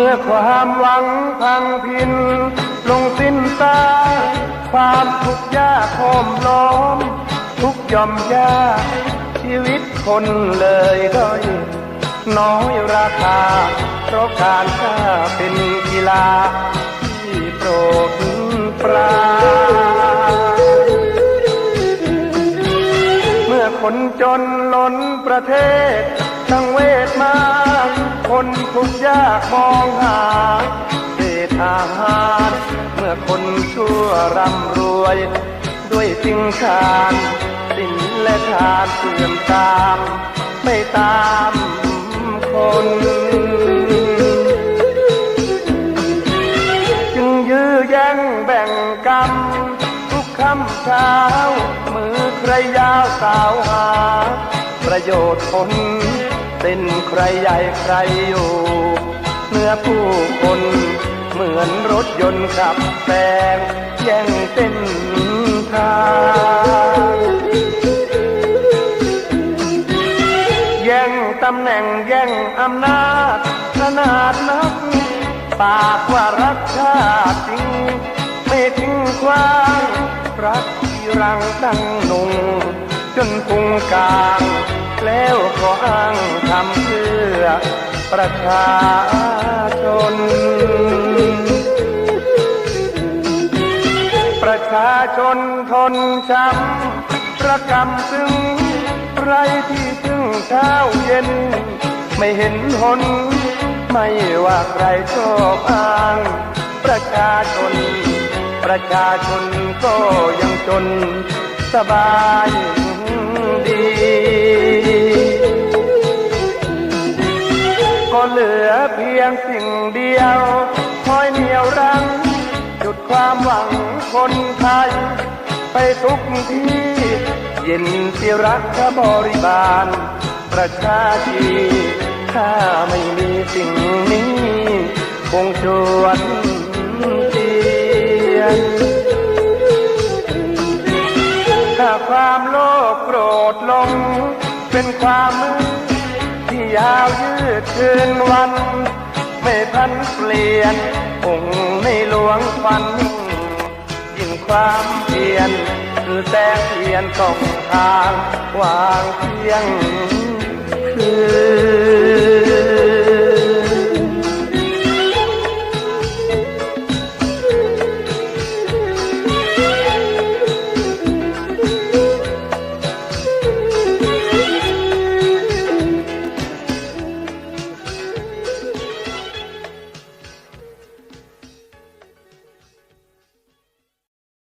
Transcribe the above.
มื่อความหวังพังพิน ลงสิ้นตา ความทุกข์ยากโหมล้อม ทุกย่อมยากชีวิตคนเลยด้อยน้อยราคา เพราะการค้าเป็นกีฬา ที่โปรดปรานเมื่อคนจนล้นประเทศ ทั้งเวทมา คนทุกยากมองหาเศษอาหาร เมื่อคนชั่วร่ำรวย ด้วยสิ่งทานสินและทานเสื่อมตาม ไม่ตามคนจึงยื้อแย่งแบ่งกรรมทุกคำเช้ามือใครยาวสาวหาประโยชน์ผล เป็นใครใหญ่ใครอยู่เนื้อผู้คนเหมือนรถยนต์ขับแซงแย่งเส้นทางแย่งตำแหน่งแย่งอำนาจขนาดนักปากว่ารักชาติจริงไม่ทิ้งความรักที่รังตั้งนุ่งจนพุงกลาง ประชาชน ประชาชนทนช้ำประกำซึ่งไรที่ถึงเช้าเย็น ไม่เห็นหน ไม่ว่าใครชอบอ้าง ประชาชน ประชาชนก็ยังจนสบาย เหลือเพียงสิ่งเดียวคอยเหนียวรั้งจุดความหวังคนไทย ไปทุกที่ เย็นทีรักบริบาล ประชาชีถ้าไม่มีสิ่งนี้ คงชวนเตียนถ้าความโลภโกรธลง เป็นความมืด ที่ยาวยืดคืนวัน ไม่พันเปลี่ยนองค์ในหลวงฟันยิ่งความเพียรคือแสงเทียนส่องทางวางเที่ยง